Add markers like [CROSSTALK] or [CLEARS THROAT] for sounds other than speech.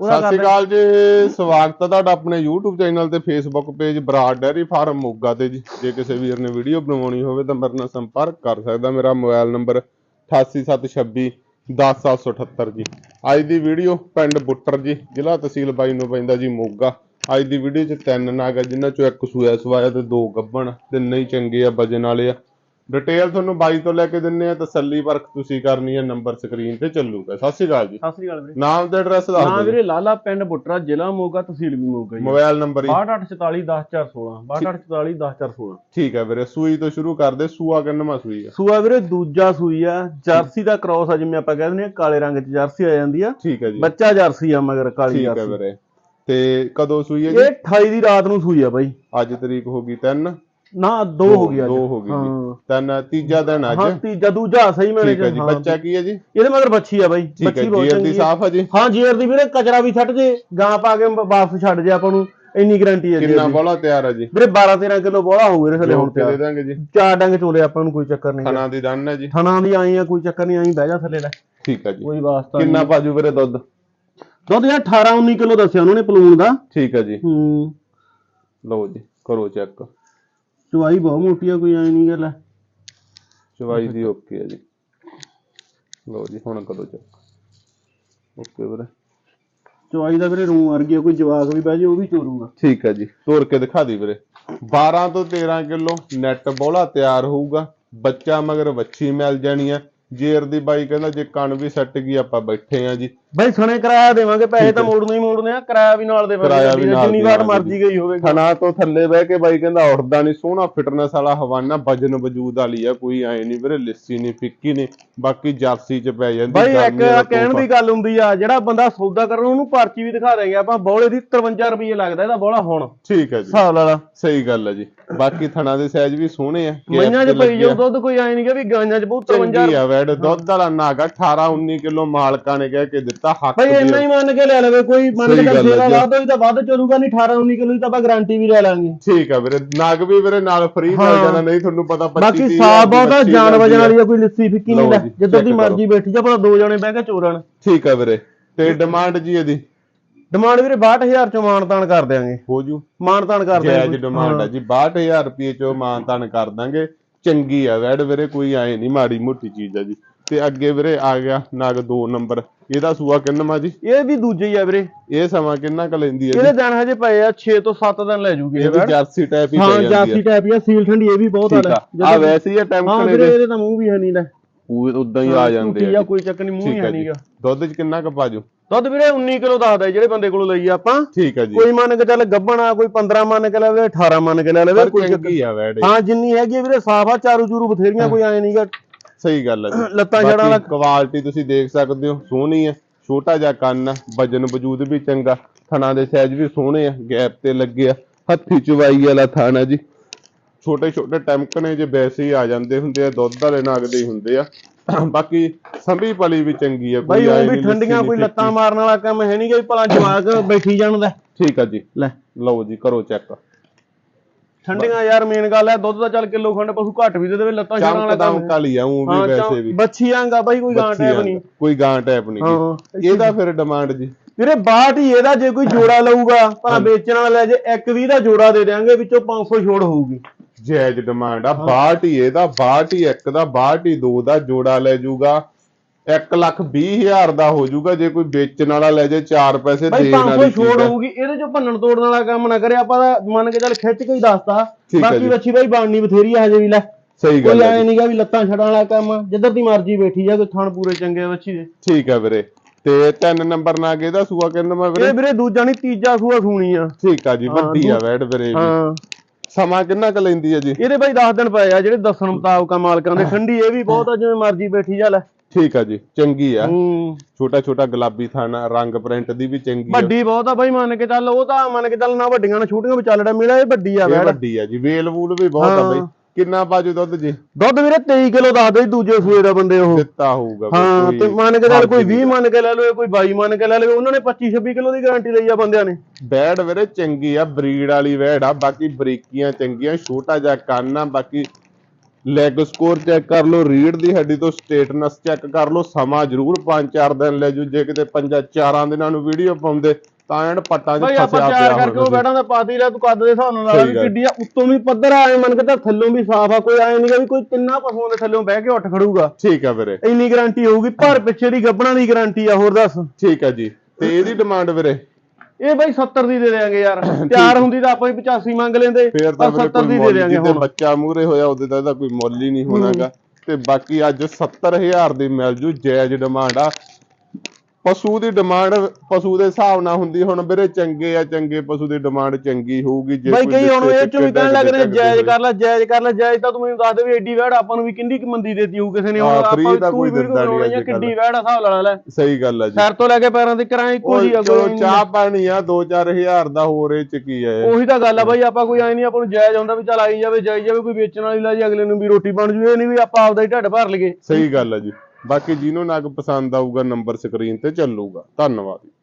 ਸਤਿ ਸ਼੍ਰੀ ਅਕਾਲ ਜੀ ਸਵਾਗਤ ਹੈ ਤੁਹਾਡਾ ਆਪਣੇ YouTube ਚੈਨਲ ਤੇ Facebook page Brar dairy farm Moga ਤੇ ਜੀ। ਜੇ ਕਿਸੇ ਵੀਰ ਨੇ ਵੀਡੀਓ ਬਣਵਾਉਣੀ ਹੋਵੇ ਤਾਂ ਮੇਰੇ ਨਾਲ ਸੰਪਰਕ ਕਰ ਸਕਦਾ। ਮੇਰਾ ਮੋਬਾਈਲ ਨੰਬਰ 8876 10778 ਜੀ। ਅੱਜ ਦੀ ਵੀਡੀਓ ਪਿੰਡ ਬੁੱਟਰ ਜੀ ਜ਼ਿਲ੍ਹਾ ਤਹਿਸੀਲ ਬਾਈ ਨੂੰ ਪੈਂਦਾ ਜੀ ਮੋਗਾ। ਅੱਜ ਦੀ ਵੀਡੀਓ 'ਚ ਤਿੰਨ ਨਾਗ ਆ ਜਿਨ੍ਹਾਂ 'ਚੋਂ ਇੱਕ ਸੂਆ ਸਵਾਇਆ ਤੇ ਦੋ ਗੱਭਣ ਤਿੰਨੇ ਹੀ ਚੰਗੇ ਆ ਵਜਨ ਵਾਲੇ ਆ। ਡਿਟੇਲ ਤੁਹਾਨੂੰ ਬਾਈ ਤੋਂ ਲੈ ਕੇ ਦਿੰਨੇ ਆ ਤਸੱਲੀ ਪਰਖ ਤੁਸੀਂ ਕਰਨੀ ਹੈ ਨੰਬਰ ਸਕਰੀਨ ਤੇ ਚੱਲੂਗਾ। ਸਤਿ ਸ਼੍ਰੀ ਅਕਾਲ ਜੀ। ਸਤਿ ਸ੍ਰੀ ਅਕਾਲ ਵੀਰੇ। ਨਾਮ ਤੇ ਐਡਰੈਸ ਦੱਸ ਦਿਓ। ਜੀ। ਵੀਰੇ ਲਾਲਾ ਪਿੰਡ ਬੁੱਟਰਾ ਜ਼ਿਲ੍ਹਾ ਮੋਗਾ ਤਹਿਸੀਲ ਵੀ ਮੋਗਾ ਜੀ। ਮੋਬਾਈਲ ਨੰਬਰ ਹੀ। 6844 10416 6844 ਠੀਕ। ਹੈ ਵੀਰੇ ਸੂਈ ਤੋਂ ਸ਼ੁਰੂ ਕਰਦੇ ਸੂਆ ਕਿੰਨਵਾਂ ਸੂਈ ਆ? ਸੂਆ ਵੀਰੇ ਦੂਜਾ ਸੂਈ ਆ। ਜਰਸੀ ਦਾ ਕ੍ਰਾਸ ਆ ਜਿਵੇਂ ਆਪਾਂ ਕਹਿ ਦਿੰਦੇ ਆ ਕਾਲੇ ਰੰਗ 'ਚ ਜਰਸੀ ਆ ਜਾਂਦੀ ਆ। ਠੀਕ ਹੈ ਜੀ। ਬੱਚਾ ਜਰਸੀ ਆ ਮਗਰ ਕਾਲੀ ਠੀਕ ਹੈ ਜਰਸੀ। ਵੀਰੇ। ਤੇ ਕਦੋਂ ਸੂਈ ਹੈ ਜੀ? ਇਹ 28 ਦੀ ਰਾਤ ਨੂੰ ਸੂਈ ਆ ਬਾਈ। ਅੱਜ ਤਰੀਕ ਹੋ ਗਈ 3 ਨਾ ਦੋ ਹੋ ਗਿਆ ਦੋ ਹੋ ਗਈ ਜੀ। ਹਾਂ। ਤਿੰਨ ਤੀਜਾ ਦਿਨ ਅੱਜ। ਹਾਂ ਤੀਜਾ ਦੂਜਾ ਸਹੀ ਮੈਨੇ ਠੀਕ ਹੈ ਜੀ ਬੱਚਾ ਕੀ ਹੈ ਜੀ? ਇਹਦੇ ਮਗਰ ਬੱਚੀ ਆ ਬਾਈ। ਠੀਕ ਹੈ ਬੱਚੀ ਬਹੁਤ ਜੀਰ ਦੀ ਚੰਗੀ ਆ। ਸਾਫ਼ ਹੈ ਜੀ? ਹਾਂ ਜੀਰ ਦੀ ਵੀਰੇ ਕਚਰਾ ਵੀ ਛੱਡ ਜੇ ਗਾਂ ਪਾ ਕੇ ਵਾਪਸ ਛੱਡ ਜੇ ਆਪਾਂ ਨੂੰ ਇੰਨੀ ਗਾਰੰਟੀ ਹੈ ਜੀਰ ਕਿੰਨਾ ਬੋਲਾ ਤਿਆਰ ਹੈ ਜੀ? ਵੀਰੇ 12 13 ਕਿਲੋ ਬੋਲਾ ਹੋਊ ਇਹਦੇ ਥੱਲੇ ਹੁਣ ਤੇ ਦੇ ਤੇ ਦਾਂਗੇ ਜੀ। ਚਾਰ ਡੰਗ ਚੋਲੇ ਆਪਾਂ ਨੂੰ ਕੋਈ ਚੱਕਰ ਨਹੀਂ। ਖਾਣਾ ਦੀ ਦੰਨ ਹੈ ਜੀ। ਥਣਾ ਦੀ ਆਈ ਆ ਕੋਈ ਚੱਕਰ ਨਹੀਂ ਆਈ ਬਹਿ ਜਾ ਥੱਲੇ ਲੈ। ਠੀਕ ਹੈ ਜੀ। ਕੋਈ ਵਾਸਤਾ ਕਿੰਨਾ ਨਹੀਂ। ਪਾਜੂ ਵੀਰੇ ਦੁੱਧ? ਦੁੱਧ ਯਾਰ 18 19 ਕਿਲੋ ਦੱਸਿਆ ਉਹਨਾਂ ਨੇ ਪਲੂਣ ਦਾ। ਠੀਕ ਹੈ ਜੀ। ਹੂੰ। ਲਓ ਜੀ ਕਰੋ ਚੈੱਕ। ਚਵਾਈ ਬਹੁਤ ਮੋਟੀ ਆ ਕੋਈ ਆਈ ਨਹੀਂ ਗੱਲ ਚਵਾਈ ਦੀ ਓਕੇ ਹੈ ਜੀ। ਲਓ ਜੀ ਹੁਣ ਕਰੋ ਚੈੱਕ। ਓਕੇ ਵੀਰੇ। ਚਵਾਈ ਦਾ ਵੀਰੇ ਰੂੰ ਵਰਗੀ ਆ ਕੋਈ ਜਵਾਕ ਵੀ ਬਹਿ ਜੇ ਉਹ ਵੀ ਚੋਰੂਗਾ ਠੀਕ ਹੈ ਜੀ ਤੋੜ ਕੇ ਦਿਖਾ ਦੀ ਵੀਰੇ। 12 ਤੋਂ 13 ਕਿਲੋ ਨੈਟ ਬੋਲਾ ਤਿਆਰ ਹੋਊਗਾ ਬੱਚਾ ਮਗਰ ਵੱਛੀ ਮਿਲ ਜਾਣੀ ਹੈ ਜੇਰ ਦੀ ਬਾਈ ਕਹਿੰਦਾ ਜੇ ਕਣ ਵੀ ਸੱਟ ਗਈ ਆਪਾਂ ਬੈਠੇ ਆ ਜੀ। ਬਾਈ ਸਣੇ ਕਿਰਾਇਆ ਦੇਵਾਂਗੇ ਪੈਸੇ ਤਾਂ ਮੋੜਨੇ ਹੀ ਮੋੜਨੇ ਆ ਕਿਰਾਇਆ ਵੀ ਨਾਲ ਦੇਵਾਂਗੇ ਜਿੰਨੀ ਵਾਰ ਮਰਜ਼ੀ ਗਈ ਹੋਵੇ। ਥਣਾ ਤੋਂ ਥੱਲੇ ਬਹਿ ਕੇ ਬਾਈ ਕਹਿੰਦਾ ਉੱਠਦਾ ਨਹੀਂ ਸੋਹਣਾ ਫਿਟਨੈਸ ਵਾਲਾ ਹਵਾਨਾ ਵਜਨ ਵਜੂਦ ਵਾਲੀ ਆ ਕੋਈ ਐ ਨਹੀਂ ਵੀਰੇ ਲਿੱਸੀ ਨਹੀਂ ਫਿੱਕੀ ਨਹੀਂ ਬਾਕੀ ਜਰਸੀ ਚ ਪੈ ਜਾਂਦੀ ਬਾਈ ਇੱਕ ਕਹਿਣ। ਦੀ ਗੱਲ ਹੁੰਦੀ ਆ ਜਿਹੜਾ ਬੰਦਾ ਸੌਦਾ ਕਰਨ ਉਹਨੂੰ ਪਰਚੀ ਵੀ ਦਿਖਾ ਦੇਗੇ ਆਪਾਂ ਬੋਲੇ ਦੀ 53 ਰੁਪਏ ਲੱਗਦਾ ਇਹਦਾ ਬੋਲਾ ਹੁਣ। ਠੀਕ ਹੈ ਜੀ। ਹਿਸਾਬ ਲਾ ਲਾ। ਸਹੀ ਗੱਲ ਹੈ ਜੀ। ਬਾਕੀ ਥਣਾ ਦੇ ਸਾਈਜ਼ ਵੀ ਸੋਹਣੇ ਆ ਮਈਆਂ 'ਚ ਪਈ ਜੋ ਦੁੱਧ ਕੋਈ ਆਏ ਨਹੀਂ ਕਿ ਵੀ ਗਾਈਆਂ 'ਚ ਬਹੁਤ 53 ਚੰਗੀ ਆ ਵੈੜ ਦੁੱਧ ਵਾਲਾ ਨਾਗਾ 18 19 ਕਿਲੋ ਮਾਲਕਾਂ ਨੇ ਕਹਿ ਕੇ ਦਿੱਤਾ ਹੱਕ ਦੀ ਇੰਨਾ ਹੀ ਮੰਨ ਕੇ ਲੈ ਲਵੇ ਕੋਈ ਮੰਨ ਕੇ ਸੇਵਾ ਜੀ। ਲਾ ਦੋ ਤਾਂ ਵੱਧ ਚੱਲੂਗਾ ਨਹੀਂ 18 19 ਕਿਲੋ ਦੀ ਤਾਂ ਆਪਾਂ ਗਾਰੰਟੀ ਵੀ ਲੈ ਲਾਂਗੇ। ਠੀਕ ਆ ਵੀਰੇ ਨਗ ਵੀ ਵੀਰੇ ਨਾਲ ਫ੍ਰੀ ਮਿਲ। ਜਾਣਾ ਨਹੀਂ ਤੁਹਾਨੂੰ ਪਤਾ 25 ਬਾਕੀ ਦੀ ਬਹੁਤਾ ਮੱਛੀ ਜਾਨ ਵਜਣ ਆ। ਵਾਲੀ ਆ ਕੋਈ ਲੱਸੀ ਫਿੱਕੀ ਨਹੀਂ ਲੈ ਜੀ, ਜਿੱਦਾਂ ਦੀ ਮਰਜ਼ੀ ਬੈਠੀ ਜਾ ਭਲਾ ਦੋ ਜਣੇ ਬਹਿ ਕੇ ਚੋਰਣ ਠੀਕ ਆ ਵੀਰੇ ਤੇ ਡਿਮਾਂਡ ਜੀ ਇਹਦੀ? ਡਿਮਾਂਡ ਵੀਰੇ 62000 ਚੋਂ ਮਾਨਤਾਨ ਕਰ ਦਿਆਂਗੇ। ਹੋ ਜੂ। ਮਾਨਤਾਨ ਕਰ ਦਿਆਂਗੇ। ਡਿਮਾਂਡ ਆ ਜੀ 62000 ਰੁਪਏ ਚੋਂ ਮਾਨਤਾਨ ਕਰ ਦਾਂਗੇ। ਚੰਗੀ ਆ ਵੈੜ ਵੀਰੇ ਕੋਈ ਆਏ ਨਹੀਂ ਮਾੜੀ ਮੋਟੀ ਚੀਜ਼ ਆ ਜੀ। ਤੇ ਅੱਗੇ ਵੀਰੇ ਆ ਗਿਆ ਨਗ 2 ਨੰਬਰ। ਇਹਦਾ ਸੂਆ ਕਿੰਨਵਾ ਜੀ? ਇਹ ਵੀ ਦੂਜੇ ਹੀ ਆ ਵੀਰੇ। ਇਹ ਸਮਾਂ ਕਿੰਨਾ ਕ ਲੈਂਦੀ ਹੈ ਇਹਦੇ ਦਿਨ ਹਜੇ ਪਏ ਆ 6 ਤੋਂ 7 ਦਿਨ ਲੈ ਜੂਗੇ ਇਹ ਵੀ ਜਰਸੀ ਟਾਈਪ ਹੀ ਹਾਂ ਪੈ ਜਾਂਦੀ ਹੈ ਟਾਈਪ ਹੀ ਆ ਸੀਲ ਠੰਡੀ ਇਹ ਵੀ ਬਹੁਤ ਆ। ਆ। ਆ ਵੈਸੇ ਹੀ ਹਾਂ ਅਟੈਂਪਟ ਵੀਰੇ ਨੇ ਇਹਦੇ ਤਾਂ ਮੂੰਹ ਵੀ ਹੈ ਨਹੀਂ ਲੈ ਉਦਾਂ ਹੀ ਆ ਜਾਂਦੇ ਆ। ਕੋਈ ਚੱਕ ਨਹੀਂ ਮੂੰਹ ਹੀ ਠੀਕ ਹੈ ਹੈ ਜੀ। ਨਹੀਂਗਾ ਦੁੱਧ ਚ ਕਿੰਨਾ ਕ ਪਾਜੂ ਦੁੱਧ ਵੀਰੇ 19 ਕਿਲੋ ਦੱਸਦਾ ਜਿਹੜੇ ਬੰਦੇ ਕੋਲੋਂ ਲਈ ਆ ਆਪਾਂ। ਠੀਕ ਹੈ ਜੀ। ਕੋਈ ਮੰਨ ਕੇ ਚੱਲ ਗੱਬਣ ਆ ਕੋਈ 15 ਮੰਨ ਕੇ ਲੈ ਲਵੇ 18 ਮੰਨ ਕੇ ਲੈ ਲਵੇ ਪਰ ਕੋਈ ਚੱਕਰ ਚੰਗੀ ਆ ਵੈੜ ਇਹ। ਹਾਂ ਜਿੰਨੀ ਹੈਗੀ ਆ ਵੀਰੇ ਸਾਫ਼ ਆ ਚਾਰੂ ਚੂਰੂ ਬਥੇਰੀਆਂ ਕੋਈ ਆਏ ਨਹੀਂਗਾ ਸਹੀ ਗੱਲ ਹੈ ਜੀ। [CLEARS THROAT] ਲੱਤਾਂ ਛੜਾਂ ਵਾਲਾ ਕੁਆਲਿਟੀ ਤੁਸੀਂ ਦੇਖ ਸਕਦੇ ਹੋ ਸੋਹਣੀ ਹੈ ਛੋਟਾ ਜਿਹਾ ਕੰਨ ਆ ਵਜਨ ਵਜੂਦ ਵੀ ਚੰਗਾ। ਥਣਾ ਦੇ ਸਾਈਜ਼ ਵੀ ਸੋਹਣੇ ਆ ਗੈਪ ਤੇ ਲੱਗੇ ਆ। ਹੱਥੀ ਚਵਾਈ ਵਾਲਾ ਥਾਣਾ ਜੀ। ਛੋਟੇ ਛੋਟੇ ਟੈਂਕਣੇ ਜੇ ਵੈਸੇ ਹੀ ਆ ਜਾਂਦੇ ਹੁੰਦੇ ਆ ਦੁੱਧ ਵਾਲੇ ਨਾਗ ਦੇ ਹੀ ਹੁੰਦੇ ਆ। ਬਾਕੀ ਸੰਭੀ ਪਲੀ ਵੀ ਚੰਗੀ ਆ ਬਾਈ ਆਏ ਉਹ ਵੀ ਨੀ, ਠੰਡੀਆਂ ਕੋਈ ਲੱਤਾਂ ਮਾਰਨ ਵਾਲਾ ਕੰਮ ਹੈ ਨਹੀਂ ਕਿ ਭਲਾ ਜਵਾਕ ਬੈਠੀ ਜਾਣ ਦਾ। ਠੀਕ ਆ ਜੀ। ਲੈ। ਲਓ ਜੀ ਕਰੋ ਚੈੱਕ। ਠੰਡੀਆਂ ਯਾਰ ਮੇਨ ਗੱਲ ਹੈ ਦੁੱਧ ਦਾ ਚੱਲ ਕਿਲੋ ਖੰਡ ਪਸ਼ੂ ਘੱਟ ਵੀ ਦੇ ਦੇਵੇ ਲੱਤਾਂ ਛੜਾਂ ਵਾਲਾ ਕੰਮ ਕਾਲੀ ਆ ਉਹ ਵੀ ਵੈਸੇ ਵੀ। ਬੱਚੀ ਆਂਗਾ ਬਾਈ ਕੋਈ ਗਾਂ ਟੈਪ ਨਹੀਂ। ਕੋਈ ਗਾਂ ਟੈਪ ਨਹੀਂ ਇਹਦਾ ਫਿਰ ਡਿਮਾਂਡ ਜੀ। ਵੀਰੇ ਬਾਟ ਹੀ ਇਹਦਾ ਜੇ ਕੋਈ ਜੋੜਾ ਲਊਗਾ ਭਲਾ ਵੇਚਣ ਵਾਲਾ ਜੇ ਇੱਕ ਵੀ ਦਾ ਜੋੜਾ ਦੇ ਦਿਆਂਗੇ ਵਿੱਚੋਂ 500 ਛੋੜ ਹੋਊਗੀ। ਜਾਇਜ਼ ਡਿਮਾਂਡ ਆ 62 ਹੀ ਇਹਦਾ 62 ਹੀ ਇੱਕ ਦਾ 62 ਹੀ ਦੋ ਦਾ ਜੋੜਾ ਲੈ ਜਾਊਗਾ। 1 ਲੱਖ 20 ਹਜ਼ਾਰ ਦਾ ਹੋ ਜਾਊਗਾ ਜੇ ਕੋਈ ਵੇਚਣ ਵਾਲਾ ਲੈ ਜੇ 4 ਪੈਸੇ ਬਾਈ ਦੇਣ 500 ਵਾਲੀ ਛੋੜ ਚੀਜ਼ ਆ। ਹੋਊਗੀ ਇਹਦੇ ਚੋਂ ਭੰਨਣ ਤੋੜਨ ਵਾਲਾ ਕੰਮ ਨਾ ਕਰੇ ਆਪਾਂ ਤਾਂ ਮੰਨ ਕੇ ਚੱਲ ਖਿੱਚ ਕੇ ਹੀ ਦੱਸਤਾ। ਬਾਕੀ। ਬੱਚੀ ਬਾਈ ਬਣਨੀ ਬਥੇਰੀ ਆ ਹਜੇ ਵੀ ਲੈ। ਸਹੀ ਕੋਈ ਗੱਲ ਹੈ ਐ ਜੀ। ਨਹੀਂਗਾ ਵੀ ਲੱਤਾਂ ਛੜਾਂ ਵਾਲਾ ਕੰਮ ਜਿੱਧਰ ਦੀ ਮਰਜ਼ੀ ਬੈਠੀ ਜਾ ਕੋਈ ਥਣ ਪੂਰੇ ਚੰਗੇ ਬੱਚੀ ਦੇ। ਠੀਕ ਆ ਵੀਰੇ। ਤੇ ਤਿੰਨ ਨੰਬਰ ਨਾ ਕੇ ਇਹਦਾ ਸੂਆ ਕਿੰਨਾ ਮੈਂ ਵੀਰੇ? ਇਹ ਵੀਰੇ ਦੂਜਾ ਨਹੀਂ ਤੀਜਾ ਸੂਆ ਸੂਣੀ ਆ। ਠੀਕ ਆ ਜੀ ਵੱਡੀ ਆ ਵੈੜ ਵੀਰੇ ਵੀ। ਹਾਂ। ਸਮਾਂ ਕਿੰਨਾ ਕ ਲੈਂਦੀ ਆ ਜੀ? ਇਹਦੇ ਬਾਈ 10 ਦਿਨ ਪਏ ਆ ਜਿਹੜੇ ਦੱਸਣ ਮੁਤਾਬਕ ਆ ਮਾਲਕਾਂ ਦੇ। ਠੰਡੀ ਇਹ ਵੀ ਬਹੁਤ ਆ ਜਿਵੇਂ ਮਰਜ਼ੀ ਬੈਠੀ ਜਾ ਲੈ। ਠੀਕ ਆ ਜੀ ਚੰਗੀ ਆ। ਹੂੰ। ਛੋਟਾ ਛੋਟਾ ਗੁਲਾਬੀ ਥਾਣਾ ਰੰਗ ਪ੍ਰਿੰਟ ਦੀ ਵੀ ਚੰਗੀ ਆ। ਵੱਡੀ ਬਹੁਤ ਆ ਬਾਈ ਮੰਨ ਕੇ ਚੱਲ ਉਹ ਤਾਂ ਮੰਨ ਕੇ ਚੱਲ ਨਾ ਵੱਡੀਆਂ ਨਾ ਛੋਟੀਆਂ ਵੀ ਚੱਲੜਾ ਮਿਲਿਆ ਇਹ ਵੱਡੀ ਆ ਇਹ ਵੈੜ। ਵੱਡੀ ਆ ਜੀ ਵੇਲ ਵੂਲ ਵੀ ਬਹੁਤ ਆ ਬਈ। ਹਾਂ। ਕਿੰਨਾ ਬਾਜੂ ਦੁੱਧ ਜੀ? ਦੁੱਧ ਵੀਰੇ 23 ਕਿਲੋ ਦੱਸਦੇ ਸੀ ਦੂਜੇ ਸੂਏ ਦਾ ਬੰਦੇ ਉਹ। ਦਿੱਤਾ ਹੋਊਗਾ ਵੀ ਹਾਂ ਕੋਈ ਤੇ ਮੰਨ ਕੇ ਚੱਲ ਕੋਈ ਹਰਜ 20 ਮੰਨ ਕੇ ਲੈ ਲਓ ਕੋਈ 22 ਮੰਨ ਕੇ ਲੈ ਲਓ ਉਹਨਾਂ ਨੇ 25 26 ਕਿਲੋ ਦੀ ਗਾਰੰਟੀ ਲਈ ਆ ਬੰਦਿਆਂ ਨੇ। ਬੈੜ ਵੀਰੇ ਚੰਗੀ ਆ ਬਰੀਡ ਵਾਲੀ ਵੈੜ ਆ ਬਾਕੀ ਬਰੀਕੀਆਂ ਚੰਗੀਆਂ ਛੋਟਾ ਜਿਹਾ ਕੰਨ ਆ ਬਾਕੀ ਲੈਗ ਸਕੋਰ ਚੈੱਕ ਕਰ ਲਓ ਰੀੜ ਦੀ ਹੱਡੀ ਤੋਂ ਸਟੇਟਨਸ ਚੈੱਕ ਕਰ ਲਓ ਸਮਾਂ ਜ਼ਰੂਰ 5-4 ਦਿਨ ਲੈ ਜੂ ਜੇ ਕਿਤੇ ਪੰਜਾਂ ਚਾਰਾਂ ਦਿਨਾਂ ਨੂੰ ਵੀਡੀਓ ਪਾਉਂਦੇ ਤਾਂ ਐਨ ਪੱਟਾਂ 'ਚ ਆਪਾਂ ਫਸਿਆ ਤਿਆਰ ਪਿਆ ਕਰਕੇ ਉਹ ਬੈਠਾਂ ਦਾ ਪਾਤੀ ਲੈ ਤੂੰ ਕੱਦ ਦੇ ਹਿਸਾਬ ਨਾਲ ਲਾ ਸਹੀ ਵੀ ਗੱਲ। ਕਿੱਡੀ ਆ ਉੱਤੋਂ ਵੀ ਪੱਧਰ ਆਏ ਮੰਨ ਕੇ ਤਾਂ ਥੱਲੋਂ ਵੀ ਸਾਫ਼ ਆ ਕੋਈ ਐ ਨਹੀਂਗਾ ਵੀ ਕੋਈ ਤਿੰਨਾਂ ਪਸ਼ੂਆਂ ਦੇ ਥੱਲੋਂ ਬਹਿ ਕੇ ਉੱਠ ਖੜੂਗਾ। ਠੀਕ ਆ ਵੀਰੇ। ਇੰਨੀ ਗਾਰੰਟੀ ਹੋਊਗੀ ਪਰ ਪਿੱਛੇ ਦੀ ਗੱਬਣਾ ਦੀ ਗਾਰੰਟੀ ਆ ਹੋਰ ਦੱਸ। ਠੀਕ ਆ ਜੀ। ਤੇ ਇਹਦੀ ਡਿਮਾਂਡ ਵੀਰੇ? ਇਹ ਬਾਈ 70 ਦੀ ਦੇ ਦੇਾਂਗੇ ਯਾਰ। ਤਿਆਰ ਹੁੰਦੀ ਤਾਂ ਆਪਾਂ ਹੀ 85 ਮੰਗ ਲੈਂਦੇ ਫੇਰ ਤਾਂ ਪਰ ਵੀਰੇ 70 ਕੋਈ ਦੀ ਦੇ ਮੁੱਲ ਦੇਾਂਗੇ ਹੁਣ। ਬੱਚਾ ਮੂਰੇ ਹੋਇਆ ਉਹਦੇ ਦਾ ਇਹਦਾ ਕੋਈ ਮੁੱਲ ਹੀ ਨਹੀਂ ਹੋਣਾਗਾ। ਤੇ ਬਾਕੀ ਅੱਜ 70000 ਦੀ ਮਿਲ ਜੂ ਜਾਇਜ਼ ਡਿਮਾਂਡ ਆ। ਪਸ਼ੂ ਦੀ ਡਿਮਾਂਡ ਪਸ਼ੂ ਦੇ ਹਿਸਾਬ ਨਾਲ ਹੁੰਦੀ ਹੁਣ ਵੀਰੇ ਚੰਗੇ ਆ ਚੰਗੇ ਪਸ਼ੂ ਦੀ ਡਿਮਾਂਡ ਚੰਗੀ ਹੋਊਗੀ ਜੇ ਬਾਈ ਕੋਈ ਹੁਣ ਇਹ ਚੋਂ ਵੀ ਕਹਿਣ ਲੱਗ ਰਹੇ ਜਾਇਜ਼। ਕਰ ਲੈ ਜਾਇਜ਼ ਕਰ ਲੈ ਜਾਇਜ਼ ਤਾਂ ਤੂੰ ਮੈਨੂੰ ਦੱਸ ਦੇ ਵੀ ਐਡੀ ਵੈੜ ਆਪਾਂ ਨੂੰ ਵੀ ਕਿੰਨੀ ਕੁ ਮੰਦੀ ਦੇਤੀ ਹੋਊ ਕਿਸੇ ਨੇ ਹੁਣ ਆਪਾਂ ਤਾਂ ਤੂੰ ਕੋਈ ਵੀਡੀਓ ਦਿੰਦਾ ਨੀ ਬਣਾਉਣੀ ਆ, ਅੱਜ ਕੱਲ੍ਹ। ਕਿੱਡੀ ਵੈੜ ਆ ਹਿਸਾਬ ਲਾ ਲੈ। ਸਹੀ ਗੱਲ ਆ ਜੀ। ਸਿਰ ਤੋਂ ਲੈ ਕੇ ਪੈਰਾਂ ਤੱਕ ਰਾਂ ਇੱਕੋ ਜੀ ਆ ਕੋਈ ਚਾਹ ਪਾਣੀ ਆ 2-4000 ਦਾ ਹੋਰ ਇਹ ਚ ਕੀ ਹੈ ਉਹੀ ਤਾਂ ਗੱਲ ਆ ਬਾਈ ਆਪਾਂ ਕੋਈ ਐ ਨਹੀਂ ਆਪਾਂ ਨੂੰ ਜਾਇਜ਼ ਹੁੰਦਾ ਵੀ ਚੱਲ ਆਈ ਜਾਵੇ ਜਾਈ ਜਾਵੇ ਕੋਈ ਵੇਚਣ ਵਾਲੀ ਲਾ ਜੀ ਅਗਲੇ ਨੂੰ ਵੀ ਰੋਟੀ ਬਣ ਜੂ ਇਹ ਨਹੀਂ ਵੀ ਆਪਾਂ ਆਪਦਾ ਹੀ ਢੱਡ ਭਰ ਲਈਏ। ਸਹੀ ਗੱਲ ਆ ਜੀ। ਬਾਕੀ ਜਿਹਨੂੰ ਨਗ ਪਸੰਦ ਆਊਗਾ ਨੰਬਰ ਸਕਰੀਨ ਤੇ ਚੱਲੂਗਾ। ਧੰਨਵਾਦ।